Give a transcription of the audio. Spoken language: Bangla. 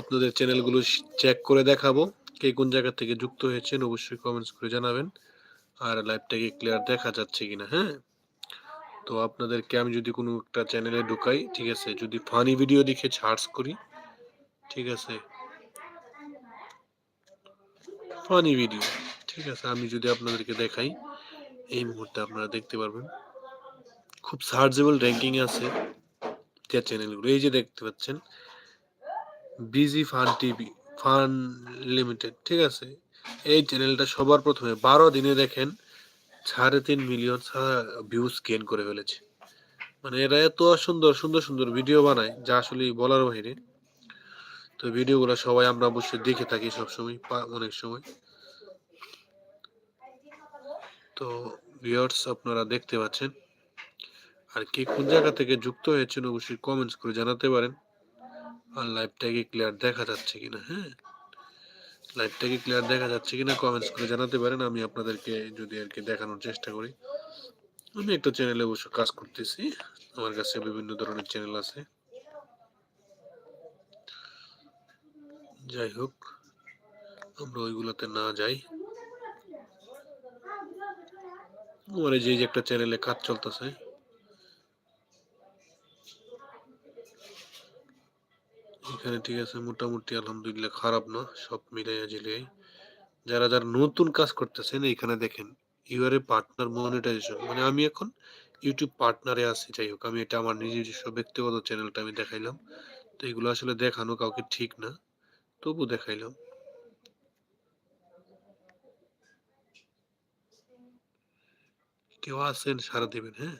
আপনাদের চ্যানেলগুলো চেক করে দেখাবো কে কোন জায়গা থেকে যুক্ত হয়েছেন, অবশ্যই কমেন্টস করে জানাবেন। আর লাইভটাকে ক্লিয়ার দেখা যাচ্ছে কিনা হ্যাঁ? তো আপনাদেরকে আমি যদি কোনো একটা চ্যানেলে ঢুকাই, ঠিক আছে? যদি ফানি ভিডিও দেখে সার্চ করি, ঠিক আছে? ফানি ভিডিও ঠিক আছে? আমি যদি আপনাদেরকে দেখাই, এই মুহূর্তে আপনারা দেখতে পারবেন। খুব সার্চেবল র্যাঙ্কিং আছে যে চ্যানেলগুলো এই যে দেখতে পাচ্ছেন BG fun TV, fun limited, ঠিক আছে? এই চ্যানেলটা সবার প্রথমে বারো দিনে দেখেন সাড়ে তিন মিলিয়ন ভিউজ গেন করে ফেলেছে। মানে এরা এত সুন্দর সুন্দর সুন্দর ভিডিও বানায়, যা আসলে বলার বাইরে তো ভিডিওগুলো সবাই আমরা অবশ্যই দেখে থাকি সবসময় অনেক সময়। তো ভিউয়ার্স আপনারা দেখতে পাচ্ছেন। আর কে কোন জায়গা থেকে যুক্ত হয়েছেন অবশ্যই কমেন্টস করে জানাতে পারেন। আর লাইভটাকে ক্লিয়ার দেখা যাচ্ছে কিনা? হ্যাঁ? লাইভটাকে ক্লিয়ার দেখা যাচ্ছে কিনা কমেন্টস করে জানাতে পারেন, আমি আপনাদেরকে যদি আর কি দেখানোর চেষ্টা করি। আমি একটা চ্যানেলে অবশ্য কাজ করতেছি, আমার কাছে বিভিন্ন ধরনের চ্যানেল আছে। যাই হোক, আমরা ওইগুলোতে না যাই। আমার যে একটা চ্যানেলে কাজ চলতেছে এখানে ঠিক আছে, মোটামুটি আলহামদুলিল্লাহ খারাপ না, সব মিলাইয়া ঝিলিয়াই যারা যারা নতুন কাজ করতেছেন এখানে দেখেন ইউআরএ পার্টনার মনিটাইজেশন মানে আমি এখন ইউটিউব পার্টনারে আছি, যাই হোক, আমি এটা আমার নিজের নিজস্ব ব্যক্তিগত চ্যানেলটা আমি দেখাইলাম। তো এগুলো আসলে দেখানো কাউকে ঠিক না, তবু দেখাইলাম। কেউ আছেন সারা দেবেন হ্যাঁ?